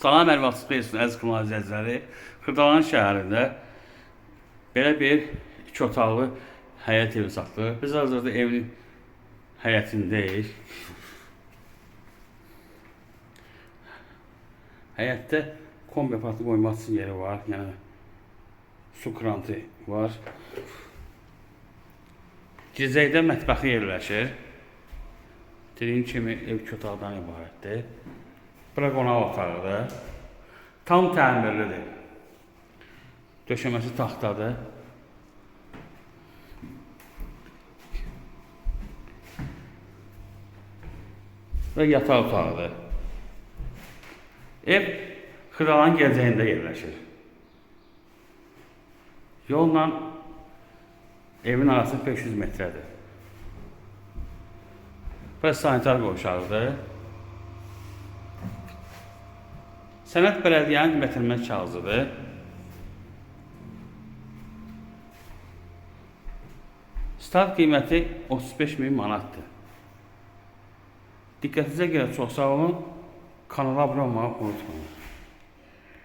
Salam hər vaxt xeyirsin əziz əzizləri. Xırdalan şəhərində belə bir iki otaqlı həyət evi satılır. Biz hazırda evin həyətindəyik. Həyətdə kombi aparatı qoymaq üçün yeri var. Yəni su krantı var. Gizəkdə mətbəxi yerləşir. Dediyim kimi ev iki otaqdan ibarətdir. Bura qonaq otağıdır. Tam təmirlidir. Döşəməsi taxtadır. Və yataq otağıdır. Ev Xıralan gələcəyində yerləşir. Yolla evin arası 500 metrədir. Və sanitar qovşağıdır. Sənət bələdiyyənin gətirmək kağızıdır. Start qiyməti 35 min manatdır. Diqqətinizə görə çox sağ olun. Kanala abunə olmağı unutmayın.